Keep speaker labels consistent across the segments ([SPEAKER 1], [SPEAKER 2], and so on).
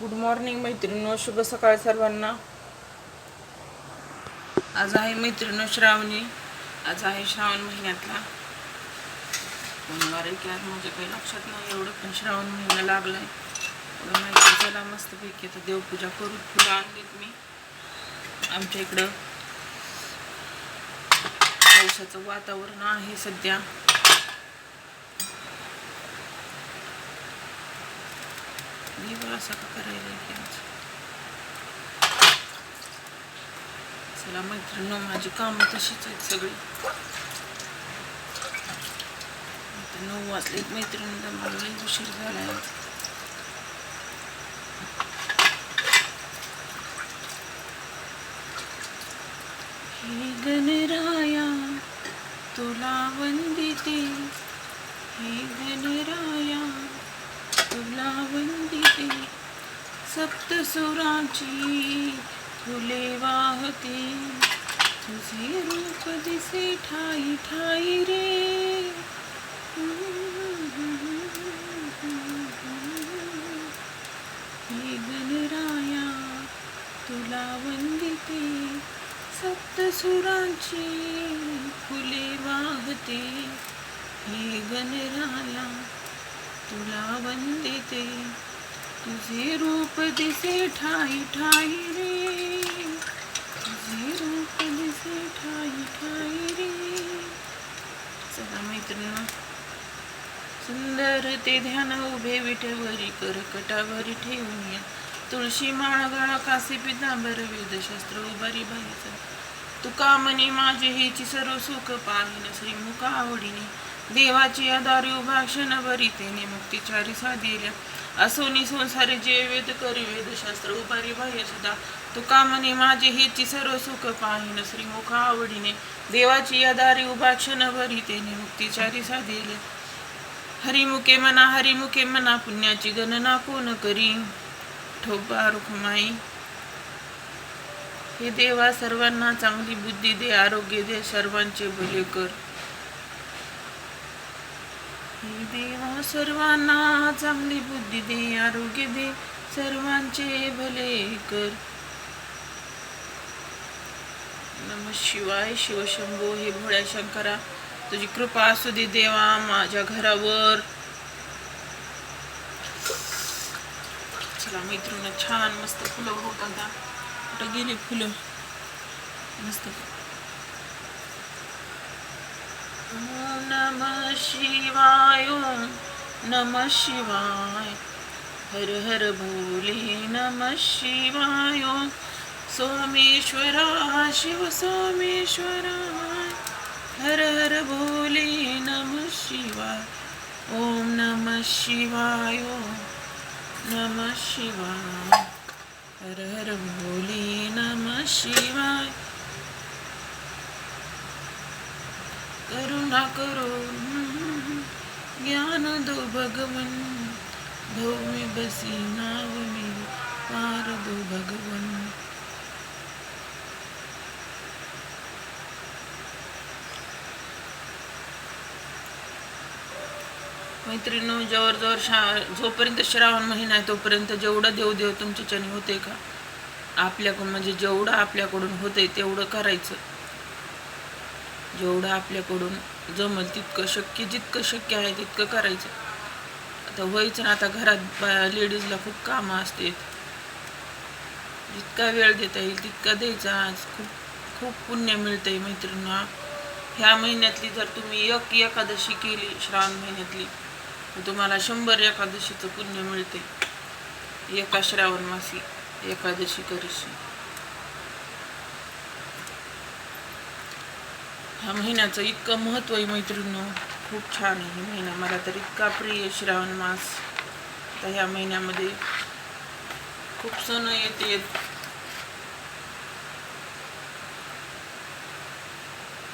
[SPEAKER 1] Good morning मैत्रिणीनो. शुभ सकाळ सर्वांना. आज आहे मैत्रिणीनो श्रावणी. आज आहे श्रावण महिन्यातला. कोणवार आहे की आज माझ्या काही लक्षात नाही एवढं पण श्रावण महिना लागलाय. एवढं माहिती चला मस्तपैकी आता देवपूजा करू फुलं आणलीत मी. आमच्या इकडं पावसाचं वातावरण आहे सध्या. मी असा का करायला घ्यायचं चला मैत्रिणी माझी कामं तशीच आहेत सगळी नऊ नऊ मैत्रिणी मैत्रिणीला मला लई उशीर झाला आहे हे गणराया तुला वंदिते हे गणराया मला वंदिते सप्तसुराची फुले वाहते. तुझे रूप दिसे ठाई ठाई रे. हे गणराया तुला वंदिते सप्तसुरांची फुले वाहते. हे गणराया तुला वंदिते तुझे रूप दिसे ठाई ठाई रे. तुझे रूप दिसे ठाई ठाई रे. चला मैत्रिणी सुंदर ते ध्यान उभे विठेवरी करकटावरी ठेवून या. तुळशी माळगळा कासी पितांबर वेदशास्त्र उभारी बाईचा तुका मनी माझे हेची सर्व सुख पाहिन. श्रीमुख आवडीने देवाची आधारी उभा क्षण बरी मुक्तीचारी साधिल्या. असोनी संसारी जे वेद करी वेदशास्त्र उभारी बाह्य सुद्धा तुका म्हणे माझे हेची सर्व सुख पाहिन श्रीमुखा आवडीने. देवाची आधारी उभा क्षण बरी तेने मुक्तीचारी साधिल्या. हरिमुखे मना हरिमुखे मना पुण्याची गणना कोण करी? ठोबा रुखमाई हे देवा सर्वांना चांगली बुद्धी दे आरोग्य दे सर्वांचे भले कर. हे देवा सर्वांना चांगली बुद्धी दे आरोग्य दे सर्वांचे भले कर. नम शिवाय शिवशंभो हे भोळ्या शंकरा तुझी कृपा असू दे देवा माझ्या घरावर. चला मैत्रिणी छान मस्त फुलं होत आता. कुठं गेली फुलं? मस्त नम शिवाय नम शिवाय। हर हर भोले नम शिवाय। सोमेश्वरा शिव सोमेश्वरा हर हर भोले नम शिवाय। ओम नम शिवाय नम शिवाय। हर हर भोले नम शिवाय। करुणा करो. ज्ञान दो भगवन. भौमी बसी नाव में पार दो भगवन. मैत्रिणी जवळ जवळ शा जोपर्यंत श्रावण महिना आहे तोपर्यंत जेवढं देव देव तुमच्याच्याने होते का? आपल्याकडून म्हणजे जेवढं आपल्याकडून होते तेवढं करायचं. जेवढं आपल्याकडून जमल तितकं शक्य जितकं शक्य आहे तितकं करायचं. आता व्हायचं ना आता घरात लेडीजला खूप कामं असते. जितका वेळ देता येईल तितका द्यायचा. आज खूप खूप पुण्य मिळतंय मैत्रिणींना. ह्या महिन्यातली जर तुम्ही एक एकादशी केली श्रावण महिन्यातली तर तुम्हाला शंभर एकादशीचं पुण्य मिळते एका श्रावण मासी एकादशी करीशी. ह्या महिन्याचं इतकं महत्त्व आहे मैत्रिणी खूप छान आहे हे महिना. मला तर इतका प्रिय श्रावण मास. तर ह्या महिन्यामध्ये खूप सण येते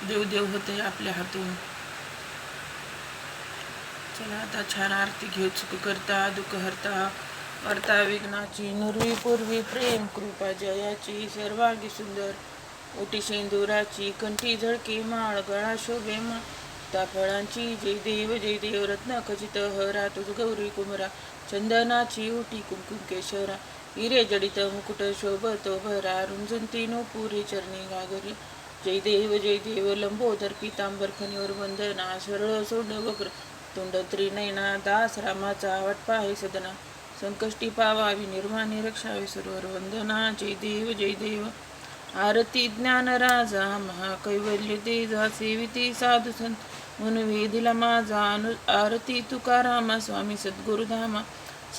[SPEAKER 1] देवदेव होते आपल्या हातून. चला आता छान आरती घेऊ चुक करता दुःख हरता. अर्था विघ्नाची पूर्वी प्रेम कृपा जयाची सर्वांगी सुंदर. ओटी शेंदुराची कंठी झळके माळ गळा शोभे माळ. त्या फळांची जय देव जय देव रत्न खचित हरा तुझ गौरी कुमरा. चंदनाची ओटी कुमकुम केशरा. हिरे जडित मुकुट शोभतो भरा. रुंजंती नो पुरी चरणी गागरी जय देव जय देव लंबोदर पितांबर खनिवर वंदना. सरळ सोंड वक्र. तोंड त्रिनयना. दास रामाचा वटपा हे सदना. संकष्टी पावावी निर्वाणी रक्षावी सर्वर वंदना. जय देव जय देव. आरती ज्ञान राजा महाकैवल्य तेजा सेविती साधू संत। म्हणून वेदिला माझा अनु आरती तुकारामा स्वामी सद्गुरुधामा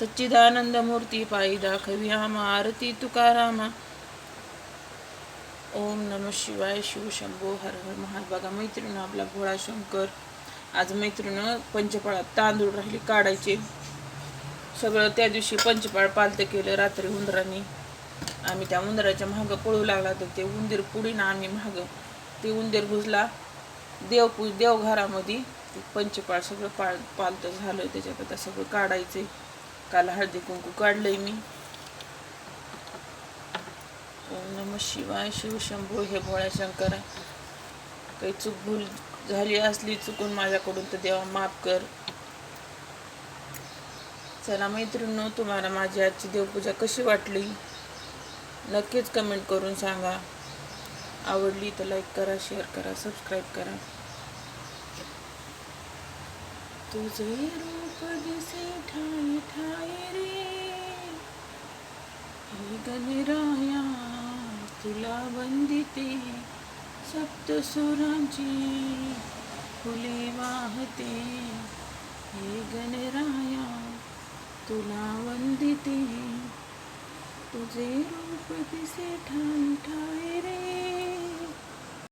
[SPEAKER 1] सच्चिदानंद मूर्ती पायी दाखवी आमा आरती तुकारामा। ओम नम शिवाय शिव शंभो हर हर महाल। बघा आपला भोळा शंकर आज मैत्रिणं पंचपाळात तांदूळ राहिले काढायचे. सगळं त्या दिवशी पंचपाळ पालतं केलं रात्री उंदरांनी आम्ही त्या उंदराच्या मागं पळू लागला तर ते उंदीर पुढे ना आम्ही मागं. ते उंदीर घुसला देवपूज देवघरामध्ये ते पंचपाळ सगळं पाळ पालतं झालं. त्याच्यात आता सगळं काढायचंय. काल हळदी कुंकू काढलंय मी. ओम नम शिवाय शिवशंभू हे भोळ्या शंकर. काही चूक भूल झाली असली चुकून माझ्याकडून तर देवा माफ कर. चला मैत्रिणी तुम्हाला माझी आजची देवपूजा कशी वाटली? नक्कीच कमेंट करून सांगा. आवडली तर लाईक करा शेअर करा सबस्क्राईब करा. तुझे रूप दिसे ठाई ठाई रे. हे गणराया तुला वंदिते. सप्तसुरांची फुले वाहते. हे गणराया तुला वंदिते. तुझे रूप दिसे ठाई ठाई रे?